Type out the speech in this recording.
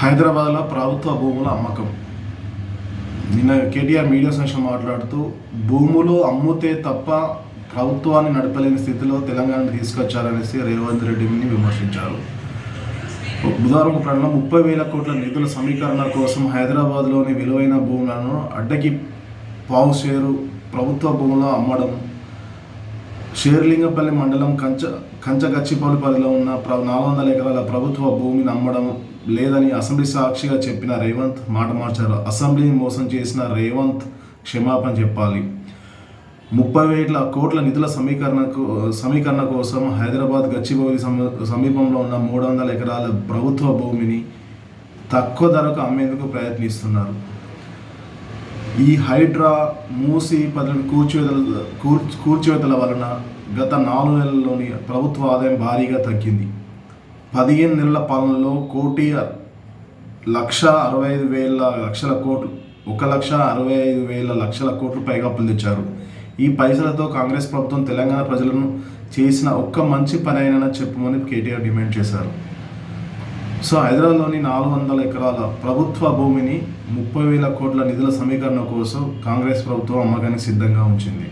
హైదరాబాద్లో ప్రభుత్వ భూముల అమ్మకం. నిన్న కేటీఆర్ మీడియా సెషన్ మాట్లాడుతూ భూములు అమ్ముతే తప్ప ప్రభుత్వాన్ని నడపలేని స్థితిలో తెలంగాణను తీసుకొచ్చారనేసి రేవంత్ రెడ్డిని విమర్శించారు. బుధవారం ఒక ముప్పై వేల కోట్ల నిధుల సమీకరణ కోసం హైదరాబాద్లోని విలువైన భూములను అడ్డకి పావు చేరు ప్రభుత్వ భూములు అమ్మడం షేర్లింగపల్లి మండలం కంచ కంచగచ్చిపల్లిపల్లిలో ఉన్న ప్ర నాలుగు వందల ఎకరాల ప్రభుత్వ భూమిని అమ్మడం లేదని అసెంబ్లీ సాక్షిగా చెప్పిన రేవంత్ మాట మార్చారు. అసెంబ్లీని మోసం చేసిన రేవంత్ క్షమాపణ చెప్పాలి. ముప్పై వేల కోట్ల నిధుల సమీకరణకు సమీకరణ కోసం హైదరాబాద్ గచ్చిబౌలి సమ- సమీపంలో ఉన్న మూడు వందల ఎకరాల ప్రభుత్వ భూమిని తక్కువ ధరకు అమ్మేందుకు ప్రయత్నిస్తున్నారు. ఈ హైడ్రా మూసి పదవి కూల్చివేతల కూల్- వలన గత నాలుగు నెలల్లోని ప్రభుత్వ ఆదాయం భారీగా తగ్గింది. పదిహేను నెలల పాలనలో కోటి లక్ష అరవై ఐదు వేల లక్షల కోట్లు ఒక లక్ష అరవై ఐదు వేల లక్షల కోట్లు పైగా అప్పులు తెచ్చారు ఈ పైసలతో కాంగ్రెస్ ప్రభుత్వం తెలంగాణ ప్రజలను చేసిన ఒక్క మంచి పని అయినా చెప్పమని కేటీఆర్ డిమాండ్ చేశారు. సో హైదరాబాద్లోని నాలుగు వందల ఎకరాల ప్రభుత్వ భూమిని ముప్పై వేల కోట్ల నిధుల సమీకరణ కోసం కాంగ్రెస్ ప్రభుత్వం అమ్మకానికి సిద్ధంగా ఉంచింది.